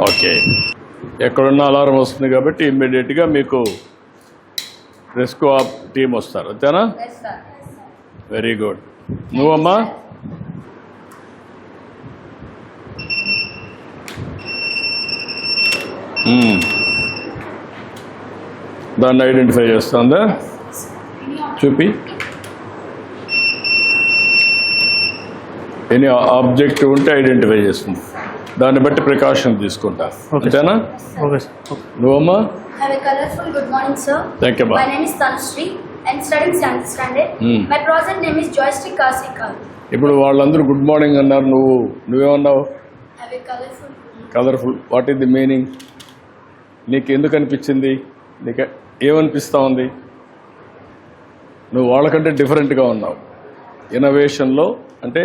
Okay. ఎక్కడున్న alarm వస్తుంది కాబట్టి ఇమ్మీడియట్గా మీకు రెస్క్యూ ఆప్ టీం వస్తారు. అంతేనా. వెరీ గుడ్ నువ్వమ్మా? మ్మ్. దాన్ని ఐడెంటిఫై చేస్తుందా? చూపి. ఎనీ ఆబ్జెక్ట్ ఉంటే ఐడెంటిఫై చేస్తుంది. దాన్ని బట్టి ప్రికాషన్ తీసుకుంటా Okay. అంతేనా ఓకే సార్ ఓకే నువ్వమ్మా Have a colorful good morning, sir. Thank you My name is Tanushree. I'm studying 7th standard. Hmm. My project name is joystick car car. ఇప్పుడు వాళ్ళందరూ good morning అన్నారు నువ్వు నువ్వేమన్నావు Have a colorful. Colourful what is the meaning నీకు ఎందుకు అనిపించింది నీకు ఏమనిపిస్తూ ఉంది నువ్వు వాళ్ళకంటే డిఫరెంట్గా ఉన్నావు ఇన్నోవేషన్లో అంటే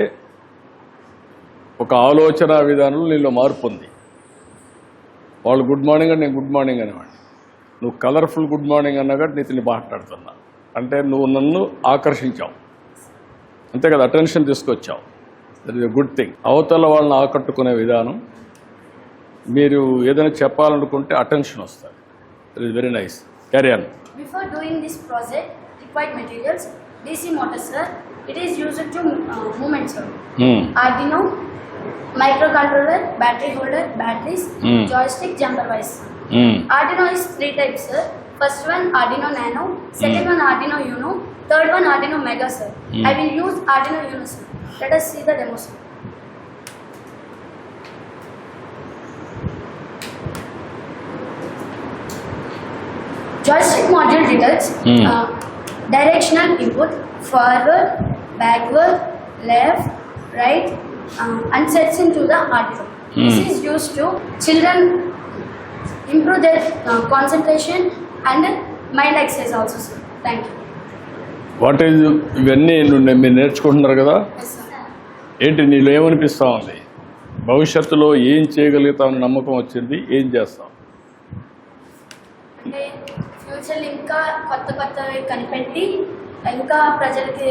ఒక ఆలోచన విధానంలో నీలో మార్పు ఉంది. వాళ్ళు గుడ్ మార్నింగ్ అని నేను గుడ్ మార్నింగ్ అనేవాడిని. నువ్వు కలర్ఫుల్ గుడ్ మార్నింగ్ అన్నా కూడా నీతో మాట్లాడుతున్నా. అంటే నువ్వు నన్ను ఆకర్షించావు. అంతే కదా అటెన్షన్ తీసుకొచ్చావు. That is a good thing అవతల వాళ్ళని ఆకట్టుకునే విధానం మీరు ఏదైనా చెప్పాలనుకుంటే అటెన్షన్ వస్తుంది. That is very nice carry on Before doing this project, required materials, DC motor, sir. It is used to uh, movement, sir. Batteries, Hmm. joystick, jumper wise. sir. Arduino is three types, sir. First one Arduino Nano, second one Arduino Uno, third one Arduino Mega, sir. Hmm. I will use Arduino Uno, sir. Let us see the demo, sir. Joystick module detects Hmm. uh, directional input forward, backward, left, right, um, and sets into the Arduino. This Hmm. is used to children improve their uh, concentration and mind exercise also, sir. Thank you. What is ఇవన్నీ మీరు నేర్చుకుంటున్నారు కదా. ఏంటి నీలో ఏమనిపిస్తూ ఉంది భవిష్యత్తులో ఏం చేయగలుగుతామని నమ్మకం వచ్చింది ఏం చేస్తాం అంటే ఫ్యూచర్లో ఇంకా కొత్త కొత్తవి కనిపెట్టి ఇంకా ప్రజలకి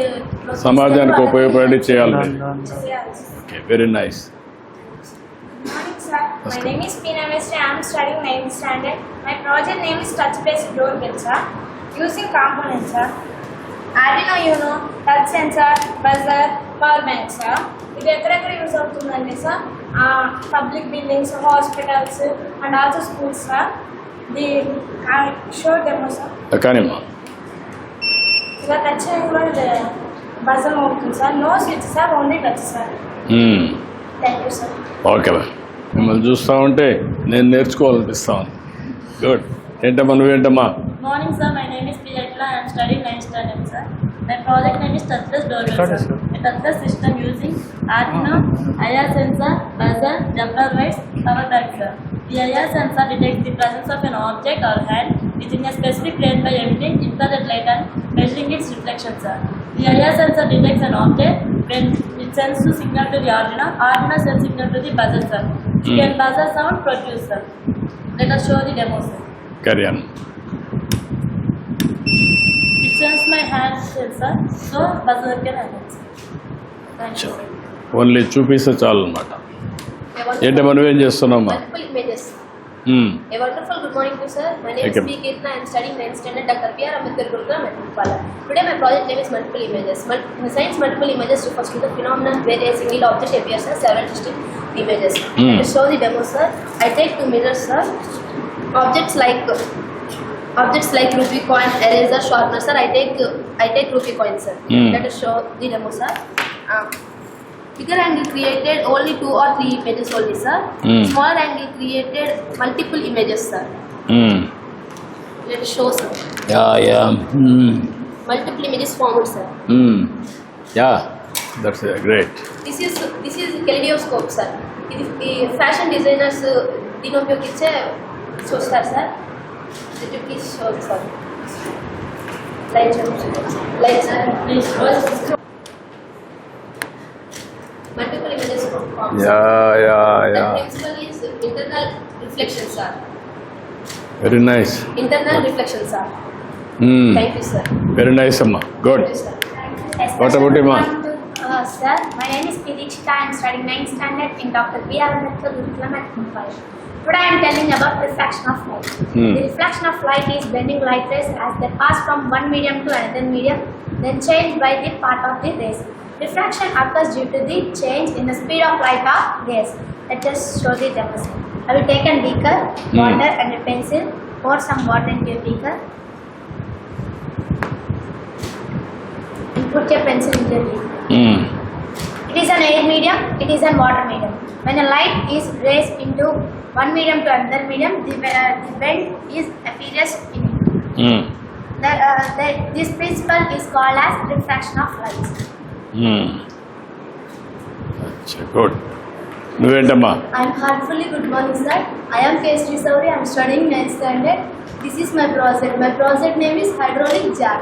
సమాజానికి ఉపయోగపడి చేయాలి. Okay very nice Good morning, sir. My Namaskar. name is Pina Mistry. I am studying 9th standard. My project name is Touch Based Doorbell, sir. Using components, sir. Arduino Uno, touch sensor, buzzer, power bank, sir. ఇది ఎక్కడెక్కడ use అవుతుందండి sir public buildings hospitals and also schools sir the show demo sir కానీమ్మా sir touch buzzer అవుతుంది sir. No switch sir only touch sir. Hmm. Okay మిమ్మల్ని చూస్తూ ఉంటే నేను నేర్చుకోవాలనిపిస్తాను. Good ఏంటమ్మా morning sir my name sir project system using IR sensor detect the presence of an object our hand within a specific range by emitting infrared light and measuring its reflection, sir. The IR sensor detects an object when it sends the signal to the Arduino. Arduino sends signal to the buzzer, sir. Hmm. Can buzzer sound produce, sir? Let us show the demo, sir. Carry on It sends my hand sensor, so buzzer can happen. sir. Thank you. sir. Only చూపిస్తే చాలు అనమాట A wonderful- ఏంటమ్మా నువ్వేం A wonderful good morning to sir. My name okay. is P. Kirtna. I am studying 9th standard Dr. P. R. Ambedkar Gurukulam at Upala. Today my project name is multiple images. Mul science multiple images refers to the phenomenon where a single object appears as several distinct images. Mm. To show the demo sir, I take two mirrors sir. Objects like objects like rupee coin, eraser, sharpener sir. I take I take rupee coin sir. Mm. Let us show the demo sir. Uh, Bigger angle created only two or three images only, sir. Hmm. Smaller angle created multiple images, sir. Hmm. Let us show, sir. Yeah yeah hmm. Multiple images formed, sir. Hmm. Yeah that's great this is this is kaleidoscope sir ఇది ఈ fashion designers దీన్ని ఉపయోగించే చూస్తారు sir చుట్టూకి show sir light light sir yeah, yeah, yeah. And next one is internal reflections are. Very nice. Internal reflections are. Mm. Thank you, sir. Very nice, Amma. Good. You, what about you, Amma? Uh, sir, my name is Pidikshita. I am studying 9th standard in Dr. B. R. Ambedkar Gurukulam at Mumbai. Today I am telling about reflection of light. Hmm. The reflection of light is bending light rays as they pass from one medium to another medium, then changed by the part of the rays. Refraction occurs due to the change in the speed of light of rays. Let us show the demonstration. I will take a beaker, water and a pencil, pour some water into a beaker. Put your pencil into a beaker. Hmm. It is an air medium, it is an water medium. When a light is raised into one medium to another medium, the, uh, the bend is appears in it. Hmm. The, uh, the, this principle is called as refraction of light. Hmm. అచ్చా good నువ్వేంటమ్మా I am heartfully good morning, sir. I am K. Sri Sauri. I am studying 9th standard. This is my project. My project name is hydraulic jar.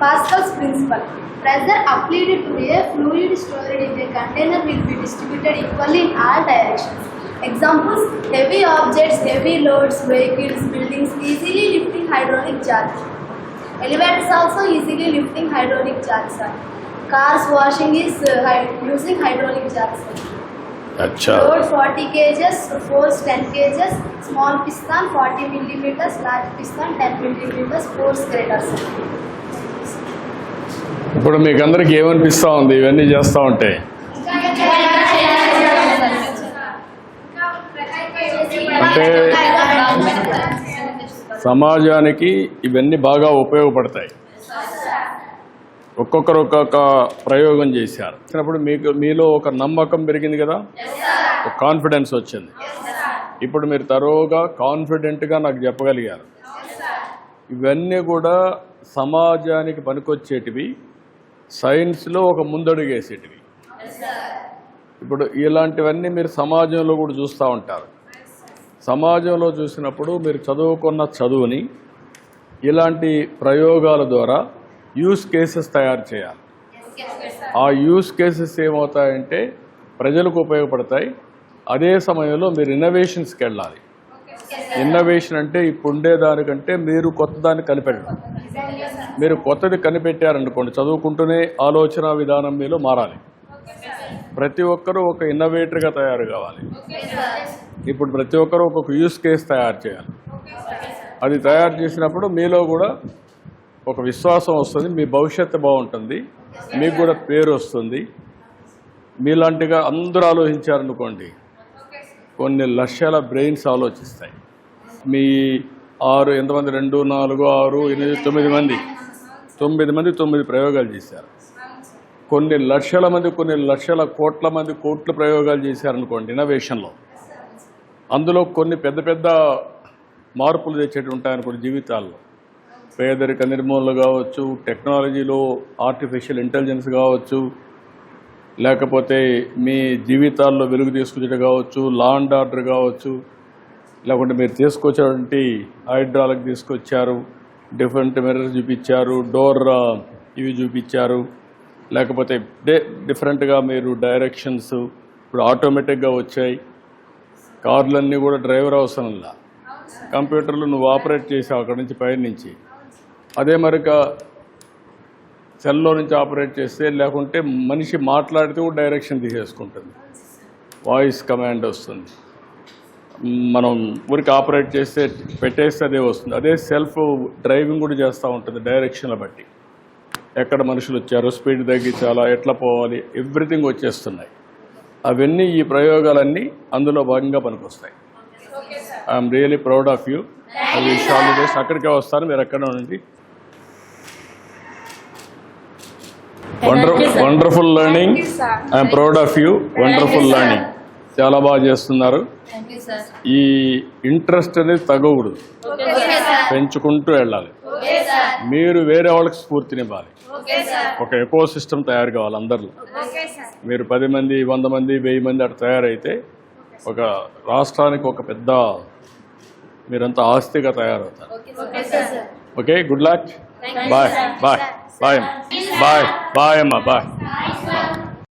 Pascal's principle. Pressure applied to a fluid stored in a container will be distributed equally in all directions. Examples: heavy objects, heavy loads, vehicles, buildings easily lifting hydraulic jars. Elevators also easily lifting hydraulic jars. Sir. Cars washing is uh, hy- using hydraulic jars. అచ్చా Load 40 kgs, force 10 kgs, small piston 40 millimeters, large piston 10 millimeters, force greater. sir. ఇప్పుడు మీకు అందరికి ఏమనిపిస్తా ఉంది ఇవన్నీ చేస్తూ ఉంటే అంటే సమాజానికి ఇవన్నీ బాగా ఉపయోగపడతాయి ఒక్కొక్కరు ఒక్కొక్క ప్రయోగం చేశారు. వచ్చినప్పుడు మీకు మీలో ఒక నమ్మకం పెరిగింది కదా? ఒక కాన్ఫిడెన్స్ వచ్చింది. ఇప్పుడు మీరు తరోగా కాన్ఫిడెంట్గా నాకు చెప్పగలిగారు. ఇవన్నీ కూడా సమాజానికి పనికొచ్చేటివి సైన్స్లో ఒక ముందడుగేసేటివి. ఇప్పుడు ఇలాంటివన్నీ మీరు సమాజంలో కూడా చూస్తూ ఉంటారు. సమాజంలో చూసినప్పుడు మీరు చదువుకున్న చదువుని ఇలాంటి ప్రయోగాల ద్వారా యూస్ కేసెస్ తయారు చేయాలి. ఆ యూస్ కేసెస్ ఏమవుతాయంటే ప్రజలకు ఉపయోగపడతాయి. అదే సమయంలో మీరు ఇన్నోవేషన్స్కి వెళ్ళాలి. ఇన్నోవేషన్ అంటే ఇప్పుడు ఉండేదానికంటే మీరు కొత్త దాన్ని కనిపెట్టడం. మీరు కొత్తది కనిపెట్టారనుకోండి చదువుకుంటూనే ఆలోచన విధానం మీలో మారాలి. ప్రతి ఒక్కరూ ఒక ఇన్నోవేటర్గా తయారు కావాలి. ఇప్పుడు ప్రతి ఒక్కరూ ఒక్కొక్క యూస్ కేస్ తయారు చేయాలి. అది తయారు చేసినప్పుడు మీలో కూడా ఒక విశ్వాసం వస్తుంది మీ భవిష్యత్తు బాగుంటుంది మీకు కూడా పేరు వస్తుంది. మీలాంటిగా అందరూ ఆలోచించారనుకోండి కొన్ని లక్షల బ్రెయిన్స్ ఆలోచిస్తాయి. మీ ఆరు ఎంతమంది? రెండు నాలుగు ఆరు ఎనిమిది తొమ్మిది మంది. తొమ్మిది మంది తొమ్మిది ప్రయోగాలు చేశారు. కొన్ని లక్షల మంది కొన్ని లక్షల కోట్ల మంది కోట్ల ప్రయోగాలు చేశారనుకోండి ఇన్నోవేషన్లో. అందులో కొన్ని పెద్ద పెద్ద మార్పులు తెచ్చేటి ఉంటాయనుకోండి జీవితాల్లో. పేదరిక నిర్మూలన కావచ్చు టెక్నాలజీలో ఆర్టిఫిషియల్ ఇంటెలిజెన్స్ కావచ్చు లేకపోతే మీ జీవితాల్లో వెలుగు తీసుకొచ్చేది కావచ్చు లా అండ్ ఆర్డర్ కావచ్చు లేకుంటే మీరు తీసుకొచ్చినటువంటి హైడ్రాలకు తీసుకొచ్చారు డిఫరెంట్ మిర్రర్స్ చూపించారు డోర్ ఇవి చూపించారు లేకపోతే డే డిఫరెంట్గా మీరు డైరెక్షన్స్ ఇప్పుడు ఆటోమేటిక్గా వచ్చాయి. కార్లన్నీ కూడా డ్రైవర్ అవసరంలా. కంప్యూటర్లు నువ్వు ఆపరేట్ చేసావు అక్కడి నుంచి పైన నుంచి అదే మరిక సెల్లో నుంచి ఆపరేట్ చేస్తే లేకుంటే మనిషి మాట్లాడితే కూడా డైరెక్షన్ తీసేసుకుంటుంది. వాయిస్ కమాండ్ వస్తుంది. మనం ఊరికి ఆపరేట్ చేస్తే పెట్టేస్తే అదే వస్తుంది. అదే సెల్ఫ్ డ్రైవింగ్ కూడా చేస్తూ ఉంటుంది డైరెక్షన్ల బట్టి. ఎక్కడ మనుషులు వచ్చారు స్పీడ్ తగ్గించాలా ఎట్లా పోవాలి ఎవ్రీథింగ్ వచ్చేస్తున్నాయి. అవన్నీ ఈ ప్రయోగాలన్నీ అందులో భాగంగా పనికొస్తాయి. I'm really proud of you. అక్కడికే వస్తారు మీరు ఎక్కడ ఉండండి. Wonderful learning I'm proud of you wonderful learning చాలా బాగా చేస్తున్నారు. ఈ ఇంట్రెస్ట్ అనేది తగ్గకూడదు. పెంచుకుంటూ వెళ్ళాలి. మీరు వేరే వాళ్ళకి స్ఫూర్తినివ్వాలి ఒక ఎకో సిస్టమ్ తయారు కావాలి అందరిలో. మీరు పది మంది వంద మంది వెయ్యి మంది అటు తయారైతే ఒక రాష్ట్రానికి ఒక పెద్ద मेरंत आस्ते का तैयार होता okay good luck bye bye bye bye bye bye